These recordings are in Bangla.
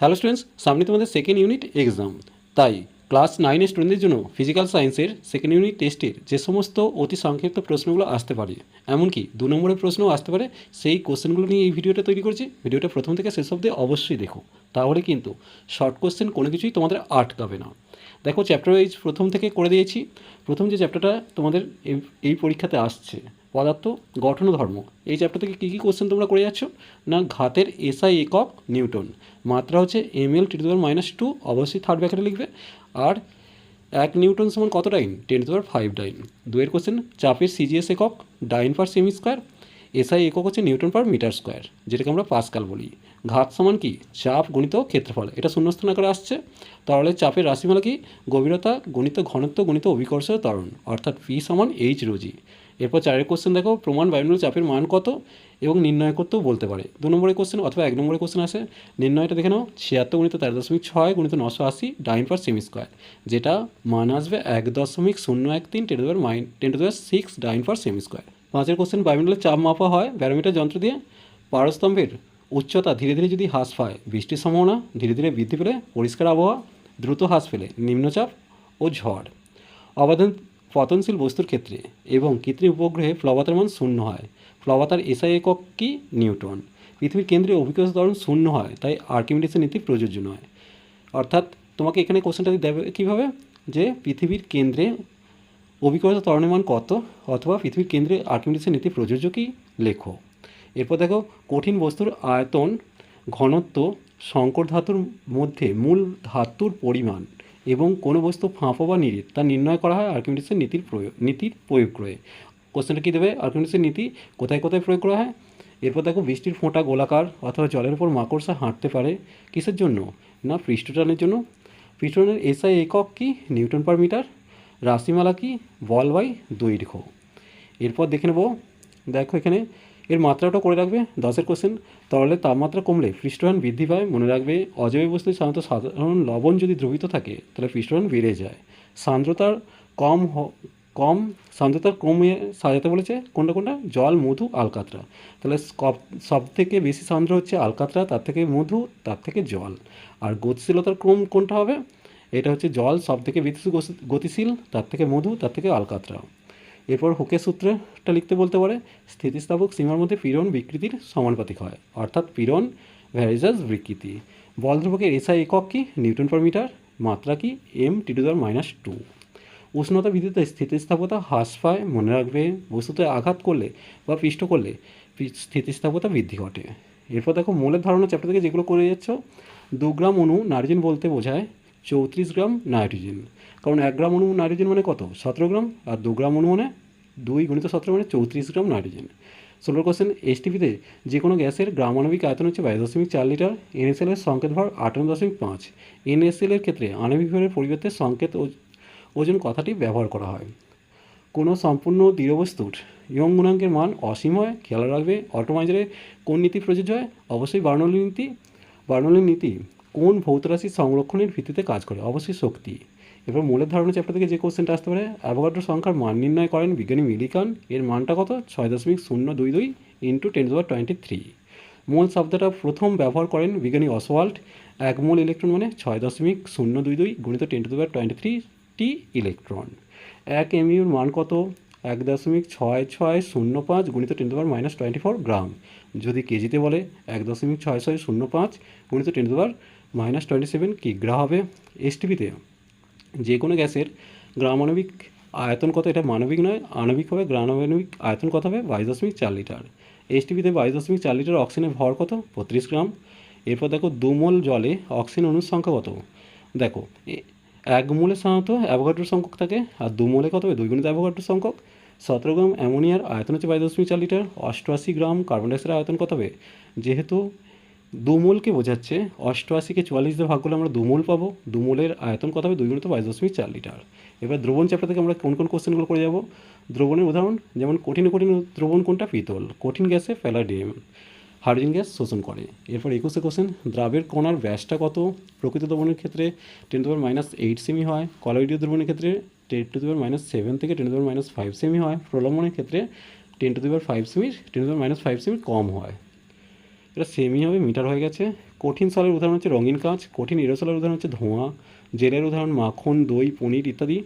হ্যালো স্টুডেন্টস সামনে তোমাদের সেকেন্ড ইউনিট এক্সাম তাই ক্লাস নাইনের স্টুডেন্টদের জন্য ফিজিক্যাল সায়েন্সের সেকেন্ড ইউনিট টেস্টের যে সমস্ত অতি সংক্ষিপ্ত প্রশ্নগুলো আসতে পারে, এমনকি দু নম্বরের প্রশ্নও আসতে পারে, সেই কোশ্চেনগুলো নিয়ে এই ভিডিওটা তৈরি করেছি। ভিডিওটা প্রথম থেকে শেষ অবধি অবশ্যই দেখো। তাহলে কিন্তু শর্ট কোশ্চেন কোনো কিছুই তোমাদের আটকাবে না। দেখো চ্যাপ্টার ওয়াইজ প্রথম থেকে করে দিয়েছি। প্রথম যে চ্যাপ্টারটা তোমাদের এই পরীক্ষাতে আসছে পদার্থ, গঠন ধর্ম। এই চ্যাপ্টার থেকে কী কী কোশ্চেন তোমরা করে যাচ্ছ? না, ঘাতের এসআই একক নিউটন। মাত্রা হচ্ছে M L T to minus two অবশ্যই থার্ড ব্যাকেটে লিখবে। আর এক নিউটন সমান কত dyne ten to five dyne দুয়ের কোশ্চেন চাপের সিজিএস একক dyne per semi square SI একক হচ্ছে নিউটন পার মিটার স্কোয়ার যেটাকে আমরা পাসকাল বলি। ঘাত সমান কি? চাপ গণিত ক্ষেত্রফল। এটা শূন্যস্থান আকারে আসছে। তাহলে চাপের রাশিমালা কি? গভীরতা গণিত ঘনত্ব গণিত অভিকর্ষ ত্বরণ, অর্থাৎ পি সমান এইচ রোজি এরপর চারের কোশ্চেন দেখো, প্রমাণ বায়ুমণ্ডল চাপের মান কত এবং নির্ণয় করতেও বলতে পারে। দু নম্বরের কোশ্চেন অথবা এক নম্বরের কোশ্চেন আসে। নির্ণয়টা দেখে নাও, ছিয়াত্তর গুণিত তেরো দশমিক ছয় গুণিত নশো আশি ডাইন পার সেমি স্কোয়ার যেটা মান আসবে এক দশমিক শূন্য এক তিন ten to minus ten to six dyne per semi square পাঁচের কোশ্চেন বায়ুমণ্ডলের চাপ মাপা হয় ব্যারোমিটার যন্ত্র দিয়ে। পারস্তম্ভের উচ্চতা ধীরে ধীরে যদি হ্রাস পায়, বৃষ্টির সম্ভাবনা ধীরে ধীরে বৃদ্ধি পেলে পরিষ্কার আবহাওয়া, দ্রুত হ্রাস পেলে নিম্নচাপ ও ঝড়। অবাধন পতনশীল বস্তুর ক্ষেত্রে এবং কৃত্রিম উপগ্রহে প্লবতার মান শূন্য হয়। প্লবতার এসআই একক কি? নিউটন। পৃথিবীর কেন্দ্রে অভিজ্ঞতা ত্বরণ শূন্য হয়, তাই আর্কিমিডিসের নীতি প্রযোজ্য নয়। অর্থাৎ তোমাকে এখানে কোশ্চেনটা দেবে কীভাবে? যে পৃথিবীর কেন্দ্রে অভিজ্ঞতা ত্বরণের মান কত? অথবা পৃথিবীর কেন্দ্রে আর্কিমিডিসের নীতি প্রযোজ্য কি? লেখো। এরপর দেখো, কঠিন বস্তুর আয়তন, ঘনত্ব, সংকর ধাতুর মধ্যে মূল ধাতুর পরিমাণ। এবং কোনো বস্তু ফাঁপা বা নিরিট, তা নির্ণয় করা হয় আর্কিমিডিসের নীতির প্রয়োগ নীতির প্রয়োগ করে কোশ্চেনটা কী দেবে? আর্কিমিডিসের নীতি, কোথায় কোথায় প্রয়োগ করা হয়? এরপর দেখো, বৃষ্টির ফোঁটা গোলাকার অথবা জলের উপর মাকড়সা হাঁটতে পারে কিসের জন্য? না পৃষ্ঠটানের জন্য? পৃষ্ঠটানের এসআই একক কি? Newton per metre? রাশিমালা কি? বল বাই দৈর্ঘ্য এরপর দেখে নেব। দেখো এখানে এর মাত্রাটা করে রাখবে দশের কোশ্চেন তাহলে তাপমাত্রা কমলে পৃষ্ঠটান বৃদ্ধি পায়, মনে রাখবে অজৈব বস্তু সাধারণত সাধারণ লবণ যদি দ্রবিত থাকে, তাহলে পৃষ্ঠটান বেড়ে যায়। সান্দ্রতার কম কম, সান্দ্রতার কমে সাজাতে বলেছে কোনটা কোনটা? জল, মধু, আলকাতরা। তাহলে সব থেকে বেশি সান্দ্র হচ্ছে আলকাতরা, তার থেকে মধু, তার থেকে জল। আর গতিশীলতার ক্রম কোনটা হবে? এটা হচ্ছে জল সব থেকে বেশি গতিশীল, তার থেকে মধু, তার থেকে আলকাতরা। এরপর হুকের সূত্রটা লিখতে বলতে পারে, স্থিতিস্থাপক সীমার মধ্যে পীড়ন বিকৃতির সমানুপাতিক হয়, অর্থাৎ পীড়ন ভ্যারিজাস বিকৃতি। বল ধ্রুবকের এসআই একক কি? নিউটন পার মিটার, মাত্রা কি? M T to minus two উষ্ণতা বৃদ্ধিতে স্থিতিস্থাপকতা হ্রাস পায়, মনে রাখবে, বস্তুতে আঘাত করলে বা পৃষ্ঠ করলে স্থিতিস্থাপকতা বৃদ্ধি ঘটে। এরপর দেখো, মূলের ধারণা চ্যাপ্টার থেকে যেগুলো করে যাচ্ছ, দু গ্রাম অণু নাইট্রোজেন বলতে বোঝায় চৌত্রিশ গ্রাম নাইট্রোজেন। কারণ এক গ্রাম অণু নাইট্রোজেন মানে কত? সতেরো গ্রাম। আর দু গ্রাম অণু মানে দুই গুণিত সতেরো মানে চৌত্রিশ গ্রাম নাইট্রোজেন। ষোলো কোশ্চেন এসটিপিতে যে কোনো গ্যাসের গ্রামাণবিক আয়তন হচ্ছে বাইশ দশমিক চার লিটার এনএসএল এর সংকেত ভর আটান্ন দশমিক পাঁচ। এনএসএল এর ক্ষেত্রে আণবিক ভরের পরিবর্তে সংকেত ওজন কথাটি ব্যবহার করা হয়। কোনো সম্পূর্ণ দৃঢ় বস্তুর ইয়ং গুণাঙ্কের মান অসীম হয়, খেয়াল রাখবে। অটোমাইজারে কোন নীতি প্রযোজ্য হয়? অবশ্যই বার্নৌলি নীতি। বার্নৌলি নীতি কোন ভৌত রাশির সংরক্ষণের ভিত্তিতে কাজ করে? অবশ্যই শক্তি। এবার মূলের ধারণা চ্যাপ্টার থেকে যে কোশ্চেনটা আসতে পারে অ্যাভোগাড্রো সংখ্যার মান নির্ণয় করেন বিজ্ঞানী মিলিকান। এর মানটা কত? ছয় দশমিক শূন্য দুই দুই into ten twenty three mole শব্দটা প্রথম ব্যবহার করেন বিজ্ঞানী অসওয়াল্ট। এক মোল ইলেকট্রন মানে ছয় দশমিক শূন্য দুই দুই গুণিত টেন টু টোয়েন্টি থ্রি টি ইলেকট্রন এক এমইউর মান কত? এক দশমিক ছয় ছয় শূন্য পাঁচ গুণিত ten to minus twenty four gram. যদি কেজিতে বলে এক দশমিক ছয় ছয় শূন্য পাঁচ, গুণিত ten to minus twenty seven কিগ্রা হবে এসটিভিতে যে কোনো গ্যাসের গ্রামাণবিক আয়তন কত? এটা মানবিক নয়, আণবিক হবে, গ্রামাণবিক আয়তন কত হবে? বাইশ দশমিক চার লিটার। এইচটিভিতে বাইশ দশমিক চার লিটার অক্সিজেনের ভর কত? বত্রিশ গ্রাম। এরপর দেখো দুমোল জলে অক্সিজেন অণুর সংখ্যা কত? দেখো এক মোলে সাধারণত অ্যাভোগাড্রোর সংখ্যক থাকে, আর দু মোলে কত হবে? দুই গুণিত অ্যাভোগাড্রোর সংখ্যক। সতেরো গ্রাম অ্যামোনিয়ার আয়তন হচ্ছে বাইশ দশমিক চার লিটার। অষ্টআশি গ্রাম কার্বন ডাইঅক্সাইডের আয়তন কত হবে? যেহেতু দুমোলকে বোঝাচ্ছে, অষ্টআশিকে চুয়াল্লিশ দিয়ে ভাগ করলে আমরা দুমোল পাবো। দুমোলের আয়তন কত হবে? দুই গুণিত বাইশ দশমিক চার লিটার। এবার দ্রবণ চ্যাপ্টার থেকে আমরা কোন কোন কোশ্চেনগুলো করে যাব? দ্রবণের উদাহরণ, যেমন কঠিন কঠিন দ্রবণ কোনটা? পিতল। কঠিন গ্যাসে প্যালাডিয়াম হাইড্রোজেন গ্যাস শোষণ করে। এরপর একুশে কোশ্চেন দ্রাবের কণার ব্যাসটা কত? প্রকৃত দ্রবণের ক্ষেত্রে ten to minus eight semi হয়। কলয়েডীয় দ্রবণের ক্ষেত্রে টেন টু মাইনাস সেভেন থেকে ten to minus five semi হয়। প্রলম্বনের ক্ষেত্রে ten to five semi ten to minus five semi কম হয়। এটা সেমি হবে, মিটার হয়ে গেছে। কঠিন সলের উদাহরণ হচ্ছে রঙিন কাঁচ, কঠিন এরোসলের উদাহরণ হচ্ছে ধোঁয়া, জেলের উদাহরণ মাখন, দই, পনির ইত্যাদি।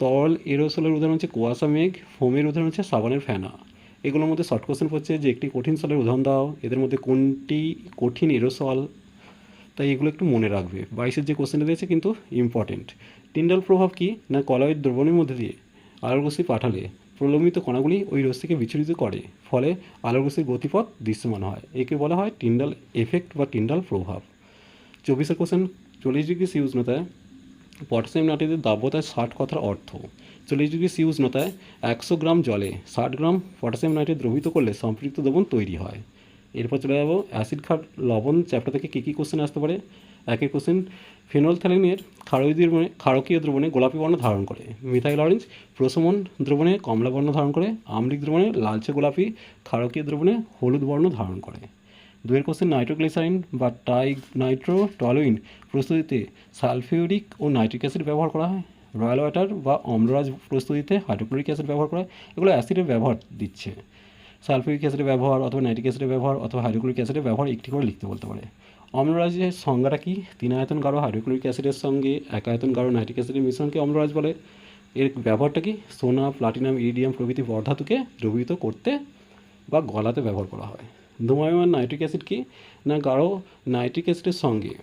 তরল এরোসলের উদাহরণ হচ্ছে কুয়াশা মেঘ, ফোমের উদাহরণ হচ্ছে সাবানের ফেনা। এগুলোর মধ্যে শর্ট কোশ্চেন পড়ছে যে একটি কঠিন সলের উদাহরণ দাও, এদের মধ্যে কোনটি কঠিন এরোসল তাই এগুলো একটু মনে রাখবে। বাইশের যে কোশ্চেনটা দিয়েছে কিন্তু ইম্পর্টেন্ট টিন্ডাল প্রভাব কি না কলয়ের দ্রবণের মধ্যে দিয়ে আলোর রশ্মি পাঠালে প্রলম্বিত কণাগুলি ওই রশ্মিকে বিচলিত করে, ফলে আলোর রশ্মির গতিপথ দৃশ্যমান হয়। একে বলা হয় টিন্ডাল এফেক্ট বা টিন্ডাল প্রভাব। চব্বিশের কোশ্চেন চল্লিশ ডিগ্রি সি উষ্ণতায় পটাশিয়াম নাইট্রেটের দাব্যতায় ষাট কথার অর্থ। চল্লিশ ডিগ্রি সি উষ্ণতায় একশো গ্রাম জলে ষাট গ্রাম পটাশিয়াম নাইট্রেট দ্রবিত করলে সম্পৃক্ত দ্রবণ তৈরি হয়। এরপর চলে যাব অ্যাসিড খাট লবণ চ্যাপ্টার থেকে কী কী কোশ্চেন আসতে পারে? একের কোশ্চেন ফেনলথ্যালিনের ক্ষারকীয় দ্রবণে ক্ষারকীয় দ্রবণে গোলাপি বর্ণ ধারণ করে। মিথাইল অরেঞ্জ প্রশমন দ্রবণে কমলা বর্ণ ধারণ করে। আমলিক দ্রবণে লালচে গোলাপি, ক্ষারকীয় দ্রবণে হলুদ বর্ণ ধারণ করে। দুয়ের কোশ্চেন নাইট্রোগ্লিসারিন বা টাই নাইট্রো টলুইন প্রস্তুতিতে সালফিউরিক ও নাইট্রিক অ্যাসিড ব্যবহার করা হয়। রয়্যাল ওয়াটার বা অম্লরাজ প্রস্তুতিতে হাইড্রোক্লোরিক অ্যাসিড ব্যবহার করা, এগুলো অ্যাসিডের ব্যবহার দিচ্ছে। সালফিউরিক অ্যাসিডের ব্যবহার অথবা নাইট্রিক অ্যাসিডের ব্যবহার অথবা হাইড্রোক্লোরিক অ্যাসিডের ব্যবহার একটি করে লিখতে বলতে পারে। অম্লরাজের সংজ্ঞাটা কি? তিন আয়তন গাঢ় হাইড্রোক্লোরিক অ্যাসিডের সঙ্গে এক আয়তন গাঢ় নাইট্রিক অ্যাসিডের মিশ্রণকে অম্লরাজ বলে। এর ব্যবহারটা কি? সোনা, প্লাটিনাম, ইরিডিয়াম প্রভৃতি বর্ধাতুকে দ্রবীভূত করতে বা গলাতে ব্যবহার করা হয়। ধূমায়মান নাইট্রিক অ্যাসিড কি? না গাঢ় নাইট্রিক অ্যাসিডের সঙ্গে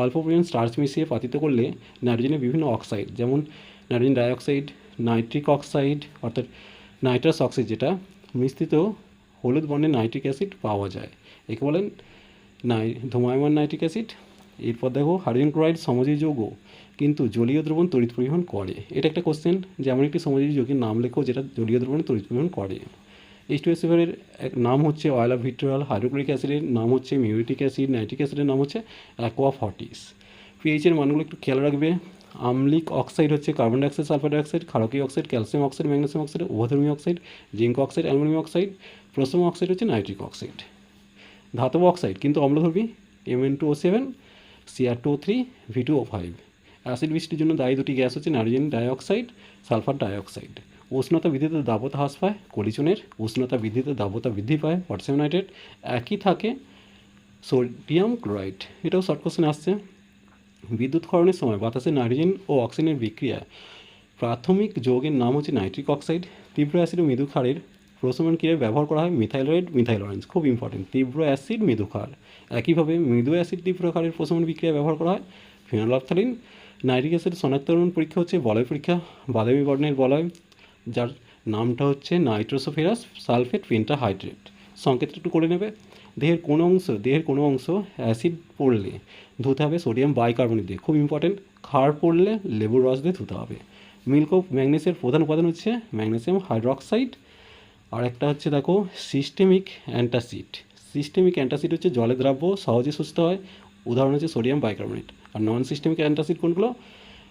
অল্প পরিমাণ স্টার্চ মিশিয়ে পাতিত করলে নাইট্রোজেনের বিভিন্ন অক্সাইড যেমন নাইট্রোজেন ডাইঅক্সাইড নাইট্রিক অক্সাইড অর্থাৎ নাইট্রাস অক্সাইড যেটা, মিশ্রিত হলুদ বর্ণের নাইট্রিক অ্যাসিড পাওয়া যায়। একে বলেন নাই ধূমায়মান নাইট্রিক অ্যাসিড এরপর দেখো হাইড্রোজেন ক্লোরাইড সমজীবী যৌগ, কিন্তু জলীয় দ্রবণ তড়িৎ পরিবহন করে। এটা একটা কোশ্চেন যেমন একটি সমজীবী যৌগের নাম লেখো যেটা জলীয় দ্রবণে তড়িৎ পরিবহন করে। এইচ টু এক নাম হচ্ছে অয়েল অফ ভিট্রাল হাইড্রোক্লোরিক অ্যাসিডের নাম হচ্ছে মিউরিটিক অ্যাসিড নাইট্রিক অ্যাসিডের নাম হচ্ছে অ্যাকোয়া ফর্টিস পিএইচের মানগুলো একটু খেয়াল রাখবে। আমলিক অক্সাইড হচ্ছে কার্বন ডাইঅক্সাইড সালফার ডাইঅক্সাইড ক্ষারকীয় oxide calcium oxide magnesium oxide উভধর্মী oxide zinc oxide aluminium oxide প্রসম oxide হচ্ছে নাইট্রিক অক্সাইড ধাতব অক্সাইড কিন্তু অম্লধর্মী M N two O seven CR two three V two O five acid বৃষ্টির জন্য দায়ী দুটি গ্যাস হচ্ছে নাইট্রোজেন ডাইঅক্সাইড সালফার ডাইঅক্সাইড উষ্ণতা বৃদ্ধিতে দাবতা হ্রাস পায়, কলিচনের উষ্ণতা বৃদ্ধিতে দাবতা বৃদ্ধি পায়, পটাশিয়াম নাইট্রেট একই থাকে, সোডিয়াম ক্লোরাইড। এটাও শর্ট কোশ্চেন আসছে। বিদ্যুৎ ক্ষরণের সময় বাতাসে নাইট্রোজেন ও অক্সিজেনের বিক্রিয়া প্রাথমিক যৌগের নাম হচ্ছে নাইট্রিক অক্সাইড। তীব্র অ্যাসিড ও মৃদু ক্ষারের প্রশমন ক্রিয়ায় ব্যবহার করা হয় মিথাইলয়েড মিথাইল অরেঞ্জ খুব ইম্পর্টেন্ট তীব্র অ্যাসিড, মৃদু ক্ষার। একইভাবে মৃদু অ্যাসিড, তীব্র ক্ষারের প্রশমন বিক্রিয়া ব্যবহার করা হয় ফেনলফথালিন। নাইট্রিক অ্যাসিড শনাক্তকরণ পরীক্ষা হচ্ছে বলয় পরীক্ষা। বাদামি বর্ণের বলয় যার নামটা হচ্ছে নাইট্রোসোফেরাস সালফেট পেন্টাহাইড্রেট। সংকেতটা একটু করে নেবে। দেহের কোনো অংশ, দেহের কোনো অংশ অ্যাসিড পড়লে ধুতে হবে সোডিয়াম বাইকার্বনেট। দিয়ে খুব ইম্পর্টেন্ট ক্ষার পড়লে লেবুর রস দিয়ে ধুতে হবে। মিল্ক অফ ম্যাগনেসিয়ার প্রধান উপাদান হচ্ছে ম্যাগনেসিয়াম হাইড্রক্সাইড। আর একটা হচ্ছে দেখো সিস্টেমিক অ্যান্টাসিড। সিস্টেমিক অ্যান্টাসিড হচ্ছে জলে দ্রাব্য, সহজে সুস্থ হয়। উদাহরণ হচ্ছে সোডিয়াম বাইকার্বনেট। আর নন সিস্টেমিক অ্যান্টাসিড কোনগুলো?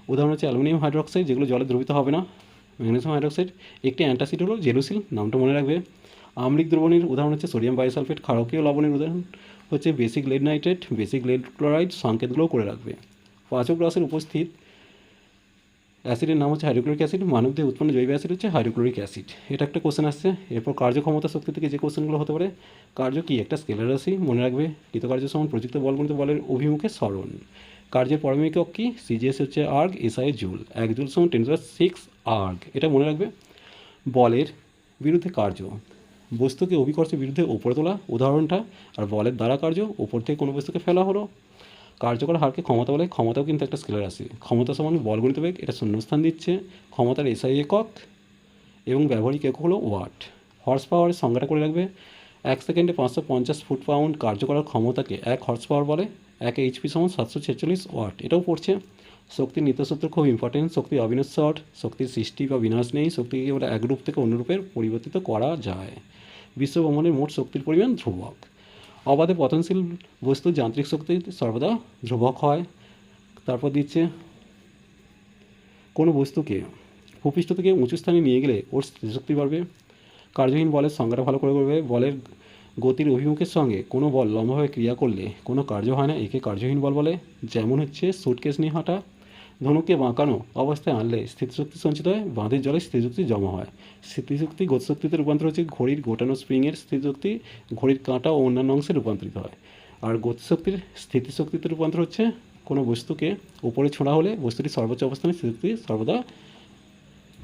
উদাহরণ হচ্ছে অ্যালুমিনিয়াম হাইড্রক্সাইড, যেগুলো জলে দ্রবিত হবে না। ম্যাগনেসিয়াম হাইড্রক্সাইড, একটি অ্যান্টাসিড হলো জেলুসিল নামটা মনে রাখবে। আম্লিক দ্রবণের উদাহরণ হচ্ছে সোডিয়াম বায়োসালফেট, ক্ষারকীয় লবণের উদাহরণ হচ্ছে basic lead nitrate, basic lead chloride সংকেতগুলোও করে রাখবে। পাচক রসের উপস্থিত অ্যাসিডের নাম হচ্ছে হাইড্রোক্লোরিক অ্যাসিড মানবদেহে উৎপন্ন জৈব অ্যাসিড হচ্ছে হাইড্রোক্লোরিক অ্যাসিড। এটা একটা কোশ্চেন আসছে। এরপর কার্যক্ষমতা শক্তি থেকে যে কোশ্চেনগুলো হতে পারে, কার্য কি? একটা স্কেলার রাশি, মনে রাখবে, কৃতকার্য সমান প্রযুক্ত বলগণিত বলের অভিমুখে স্মরণ। কার্যের একক কি? সিজিএস হচ্ছে আর্গ এসআই জুল এক জুল সমান টেন সিক্স আর্গ এটা মনে রাখবে? বলের বিরুদ্ধে কার্য। বস্তুকে অভিকর্ষের বিরুদ্ধে ওপরে তোলা উদাহরণটা, আর বলের দ্বারা কার্য ওপর থেকে কোনো বস্তুকে ফেলা হলো। কার্যকর হারকে ক্ষমতা বলে, ক্ষমতাও কিন্তু একটা স্কেলার আছে। ক্ষমতা সমান বলগণিত বেগ, এটা শূন্যস্থান দিচ্ছে। ক্ষমতার এসআই একক, এবং ব্যবহারিক একক হলো ওয়াট। হর্স পাওয়ারের সংজ্ঞাটা করে রাখবে। এক সেকেন্ডে পাঁচশো পঞ্চাশ ফুট পাউন্ড কার্য করার ক্ষমতাকে এক হর্স পাওয়ার বলে। এক এইচপি সমান সাতশো ছেচল্লিশ ওয়াট। এটাও পড়ছে। শক্তির নিত্যসূত্র খুব ইম্পর্টেন্ট শক্তি অবিনশ্বর শক্তির সৃষ্টি বা বিনাশ নেই শক্তিকে কেবল এক রূপ থেকে অন্য রূপের পরিবর্তিত করা যায়। বিশ্বভ্রমণের মোট শক্তির পরিমাণ ধ্রুবক। অবাধে পতনশীল বস্তু যান্ত্রিক শক্তি সর্বদা ধ্রুবক হয়। তারপর দিচ্ছে কোনো বস্তুকে। ভূপৃষ্ঠ থেকে উঁচু স্থানে নিয়ে গেলে ওর স্থিতিশক্তি বাড়বে। কার্যহীন বলের সংজ্ঞাটা ভালো করে করবে বলের গতির অভিমুখের সঙ্গে কোনো বল লম্বাভাবে ক্রিয়া করলে কোনো কার্য হয় না, একে কার্যহীন বল বলে। যেমন হচ্ছে সুটকেস নিয়ে হাঁটা। ধনুকে বাঁকানো অবস্থায় আনলে স্থিতিশক্তি সঞ্চিত হয়, বাঁধের জলে স্থিতিশক্তি জমা হয়। স্থিতিশক্তি গতিশক্তিতে রূপান্তর হচ্ছে ঘড়ির গোটানো স্প্রিংয়ের স্থিতিশক্তি, ঘড়ির কাঁটা ও অন্যান্য অংশে রূপান্তরিত হয়। আর গতিশক্তির স্থিতিশক্তিতে রূপান্তর হচ্ছে কোনো বস্তুকে উপরে ছোঁড়া হলে বস্তুটি সর্বোচ্চ অবস্থানে স্থিতিশক্তি সর্বদা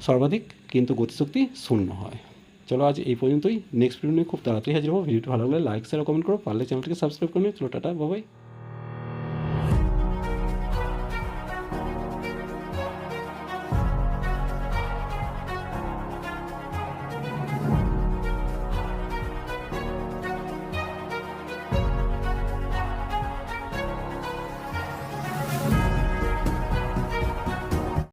সর্বাধিক, কিন্তু গতিশক্তি শূন্য হয়। চলো আজ এই পর্যন্তই নেক্সট ভিডিও নিয়ে খুব তাড়াতাড়ি হাজির হব ভিডিওটি ভালো লাগলে লাইক শেয়ার কমেন্ট করো পারলে চ্যানেলটিকে সাবস্ক্রাইব করে নিও চলো টাটা বাবাই